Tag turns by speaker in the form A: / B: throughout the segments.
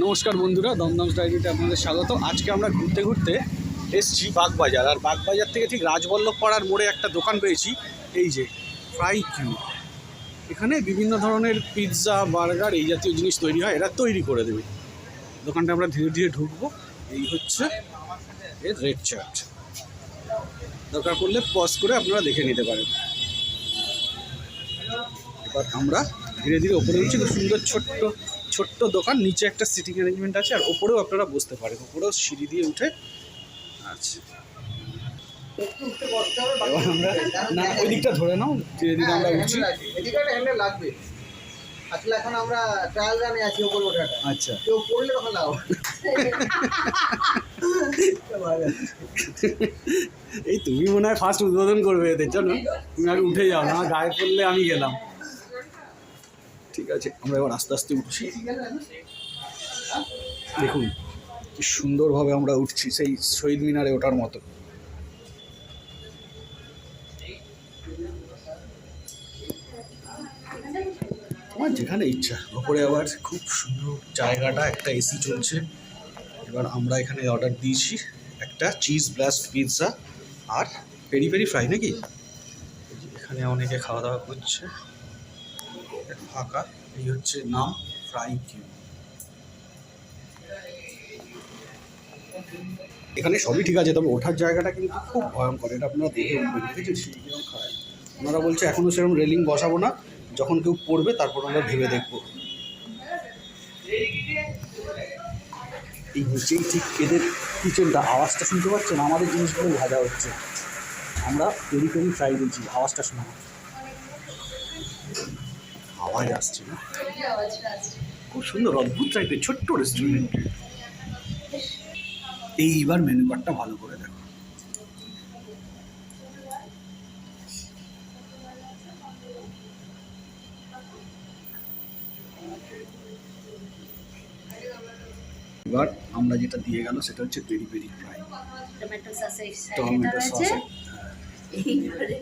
A: নমস্কার বন্ধুরা, দমদম ডায়েরিতে আপনাদের স্বাগত। আজকে আমরা ঘুরতে ঘুরতে এসছি বাগবাজার, আর বাগবাজার থেকে ঠিক রাজবল্লভ পাড়ার মোড়ে একটা দোকান পেয়েছি। এই যে, ফ্রাই কিউ। এখানে বিভিন্ন ধরনের পিৎজা, বার্গার এই জাতীয় জিনিস তৈরি হয়, এরা তৈরি করে দেবে। দোকানটা আমরা ধীরে ধীরে ঢুকবো। এই হচ্ছে এর রেড চার্ট দরকার পড়লে পজ করে আপনারা দেখে নিতে পারেন। এবার আমরা ধীরে ধীরে ওপরে উঠছি, খুব সুন্দর ছোট্ট ছোট্ট দোকান নিচে একটা সিটিং অ্যারেঞ্জমেন্ট আছে আর ওপরেও আপনারা বসতে পারেন। ওপরেও সিঁড়ি দিয়ে উঠে আচ্ছা। এবার আমরা না ওই দিকটা ধরে নাও ধীরে ধীরে আমরা উঠছি
B: একটা হ্যান্ডেল লাগবে। আসলে এখন আমরা ট্রায়াল রানে আছি ওপর ওঠাটা।
A: আচ্ছা।
B: কেউ পড়লে তখন
A: এই তুমি মনে হয় ফার্স্ট উদ্বোধন করবে এদের জন্য। তুমি আগে উঠে যাও না গায়ে পড়লে আমি গেলাম। ঠিক আছে, আমরা এবার আস্তে আস্তে উঠছি। দেখুন, কি সুন্দরভাবে আমরা উঠছি সেই শহীদ মিনারে ওঠার মতো। আমার যেখানে ইচ্ছা, ওপরে আবার খুব সুন্দর জায়গাটা, একটা এসি চলছে। এবার আমরা এখানে অর্ডার দিয়েছি, একটা চিজ ব্লাস্ট পিৎজা আর পেরি পেরি ফ্রাই নাকি? এখানে অনেকে খাওয়া দাওয়া করছে। ফাঁকা, এই হচ্ছে নাম ফ্রাই কিউ এখানে সবই ঠিক আছে, তবে ওঠার জায়গাটা কিন্তু খুব ভয়ঙ্কর, এটা আপনারা দেখে দেখেছেন ওনারা বলছে এখনও সেরকম রেলিং বসাবো না, যখন কেউ পড়বে তারপর আমরা ভেবে দেখব। এই নিচেই ঠিক এদের কিচেনটা, আওয়াজটা শুনতে পাচ্ছেন? আমাদের জিনিসগুলো ভাজা হচ্ছে। আমরা পেরি পেরি ফ্রাই দিচ্ছি, আওয়াজটা শোনা আওয়াজ আসছে না? খুব সুন্দর অদ্ভুত টাইপের ছোট্ট রেস্টুরেন্ট এইবার মেনু কার্ডটা ভালো করে দেখো। এবার আমরা যেটা দিয়ে গেল সেটা হচ্ছে পেরি পেরি ফ্রাই
C: টমেটো সসের
A: টমেটো
C: রয়েছে।
A: সস
C: এইবারে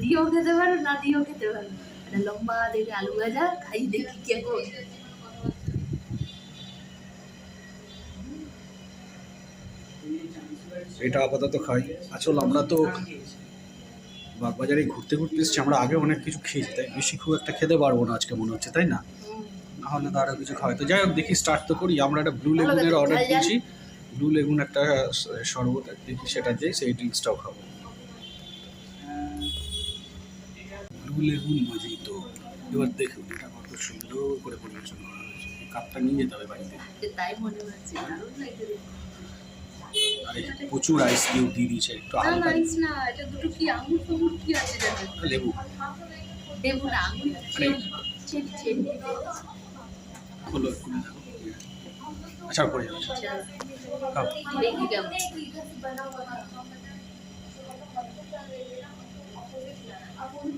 C: দিয়েও খেতে পারো না দিয়েও খেতে পারো। একটা লম্বা দেখে আলু ভাজা খাই দেখি কেমন
A: এটা আপাতত খাই। আসলে আমরা তো বাগবাজারে ঘুরতে ঘুরতে এসেছি আমরা আগে অনেক কিছু খেয়েছি তাই বেশি খুব একটা খেতে পারব না আজকে মনে হচ্ছে তাই না? নাহলে তো আরও কিছু খাওয়াই তো যাই হোক দেখি স্টার্ট তো করি। আমরা একটা ব্লু লেগুনের অর্ডার। দিয়েছি। ব্লু লেগুন একটা শরবত দেখি সেটা দিয়ে সেই ড্রিঙ্কসটাও খাব। ব্লু লেগুন মজিতো এবার দেখুন এটা কত সুন্দর করে পরিবেশন করা হয়েছে। কাপটা নিয়ে যেতে হবে বাড়িতে।
C: তাই মনে হচ্ছে।
A: আর এই প্রচুর আইস কিউব দিয়ে দিয়েছে একটু হালকা
C: না এটা দুটো কি আঙুর ফাঙুর কি আছে
A: লেবু।
C: দেবো না আঙুর
A: মানে-
C: চেরি চেরি
A: হলো খুলে আচ্ছা পড়ে যাবে। খাও।
C: দেখি কেমন। ভালো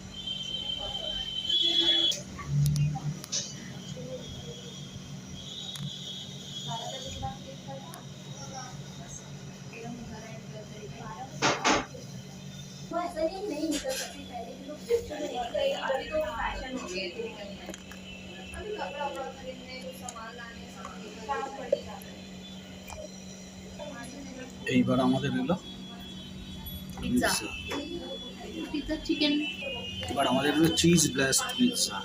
A: এইবার আমাদের এলো
C: পিৎজা পিৎজা চিকেন
A: এবার আমাদের হলো চিজ ব্লাস্ট পিৎজা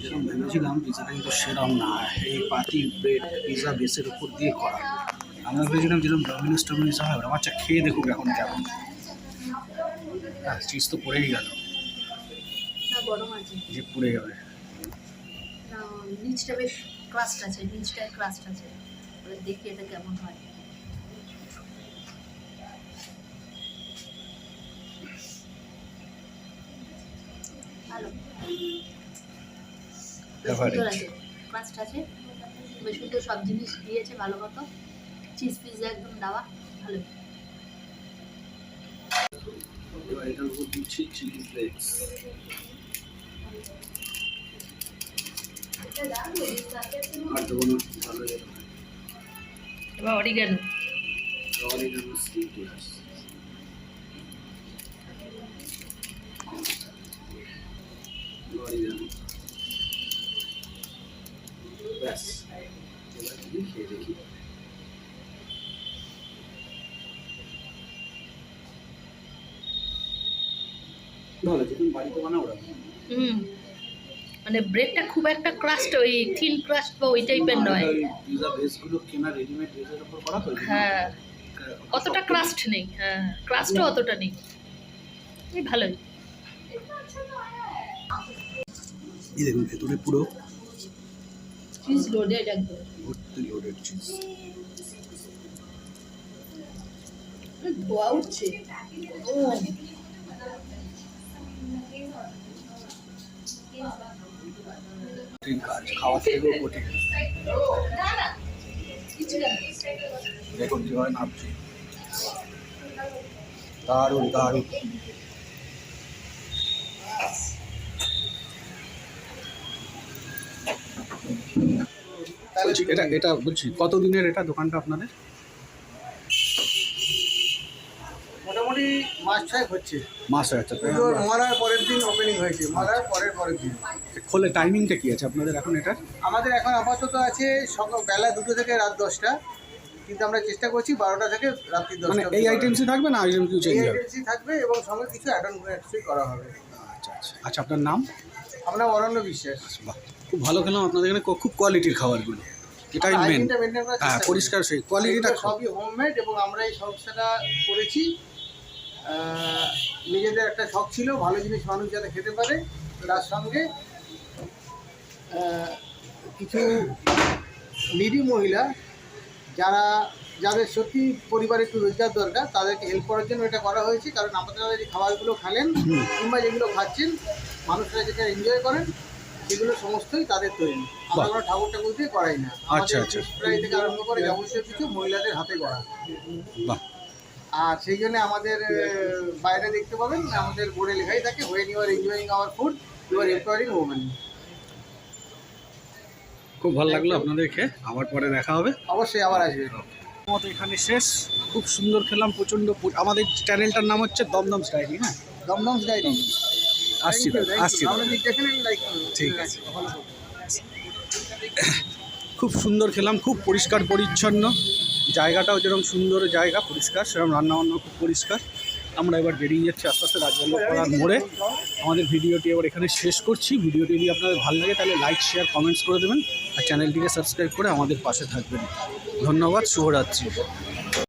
A: যেরকম ভেবেছিলাম পিৎজাটা কিন্তু সেরকম না। এই পাতি ব্রেড পিৎজা বেসের উপর দিয়ে করা। আমরা ভেবেছিলাম যেরকম ডমিনোস টমিনোস হয় ওরা বাচ্চা খেয়ে দেখুক এখন কেমন। হ্যাঁ চিজ তো পড়েই গেল।
C: গরম আছে।
A: যে পুড়ে যাবে
C: নিচটা বেশ ক্রাস্ট আছে নিচটায় ক্রাস্ট আছে। দেখি এটা কেমন হয়। ভালো। আছে ক্রাস্ট আছে। বেশ সুন্দর সব জিনিস দিয়েছে ভালো মতো। চিজ পিজা একদম দেওয়া ভালো।
A: এবার এটার উপর দিচ্ছি চিলি ফ্লেক্স আর দেবো না ভালো
C: এবার অরিগানো
A: অরিগানো সিটিয়াস অরিগানো ব্যাস এবার খেয়ে দেখি ভালো যখন বাড়িতে বানাও ওরা।
C: হুম। মানে ব্রেডটা খুব একটা ক্রাস্ট ওই থিন ক্রাস্ট বা ওই টাইপের নয়।
A: করা তো
C: হ্যাঁ। অতটা ক্রাস্ট নেই হ্যাঁ ক্রাস্টও অতটা নেই। এই ভালোই।
A: এই দেখুন ভেতরে পুরো
C: চিজ লোডেড একদম।
A: ভর্তি লোডেড চিজ
C: ধোয়া উঠছে।
A: কঠিন কাজ খাওয়া থেকেও কঠিন। দেখুন কীভাবে নামছি দারুণ দারুণ। এটা এটা বলছি কতদিনের এটা দোকানটা আপনাদের?
B: মাস ছয়েক হচ্ছে।
A: মাস হয়ে যাচ্ছে
B: পুজো মরার পরের দিন ওপেনিং হয়েছে মরার পরের পরের দিন।
A: খোলে টাইমিংটা কি আছে আপনাদের এখন এটা
B: আমাদের এখন আপাতত আছে সকাল বেলা দুটো থেকে রাত দশটা কিন্তু আমরা চেষ্টা করছি বারোটা থেকে রাত্রি
A: মানে
B: দশটা
A: এই আইটেমসই থাকবে না আইটেম কিছু চেঞ্জ হবে?
B: এজেন্সি থাকবে এবং সঙ্গে কিছু অ্যাড অন করা হবে।
A: আচ্ছা আচ্ছা। আচ্ছা আপনার নাম?
B: আমরা অরণ্য বিশ্বাস।
A: বাহ। খুব ভালো খেলাম আপনাদের এখানে খুব কোয়ালিটির খাবারগুলো। এটাই মেন হ্যাঁ পরিষ্কার সেই কোয়ালিটিটা
B: সবই হোমমেড এবং আমরা এই সংস্থাটা করেছি। নিজেদের একটা শখ ছিল ভালো জিনিস মানুষ যাতে খেতে পারে তার সঙ্গে কিছু নিডি মহিলা যারা যাদের সত্যি পরিবারে একটু রোজগার দরকার তাদেরকে হেল্প করার জন্য এটা করা হয়েছে। কারণ আপনারা যে খাবারগুলো খালেন কিংবা যেগুলো খাচ্ছেন মানুষরা যেটা এনজয় করেন সেগুলো সমস্তই তাদের তৈরি। আমরা কোনো ঠাকুর ঠাকুর দিয়ে করাই না।
A: আচ্ছা, আচ্ছা।
B: প্রায় থেকে আরম্ভ করে যাবতীয় কিছু মহিলাদের হাতে করা।
A: বাহ।
B: আর সেই জন্য আমাদের বাইরে দেখতে পাবেন আমাদের বোর্ডে লেখাই থাকে when you are enjoying our food you are empowering women
A: খুব ভালো লাগল আপনাদের খেয়ে আবার পরে দেখা হবে।
B: অবশ্যই আবার আসবে।
A: মতো এখানে শেষ খুব সুন্দর খেলাম প্রচণ্ড আমাদের চ্যানেলটার নাম হচ্ছে দমদম স্টাইলি হ্যাঁ?
B: দমদম ডাইরি
A: আসছি আসছি ঠিক আছে। খুব সুন্দর খেলাম খুব পরিষ্কার পরিচ্ছন্ন। জায়গাটাও যেরকম সুন্দর জায়গা, পরিষ্কার, সেরকম রান্নাবান্না খুব পরিষ্কার। আমরা এবার বেরিয়ে যাচ্ছি আস্তে আস্তে রাজবল্লভ করার মোড়ে। আমাদের ভিডিওটি এবার এখানে শেষ করছি। ভিডিওটি যদি আপনাদের ভালো লাগে, তাহলে লাইক শেয়ার কমেন্টস করে দেবেন। আর চ্যানেলটিকে সাবস্ক্রাইব করে আমাদের পাশে থাকবেন। ধন্যবাদ, শুভরাত্রি।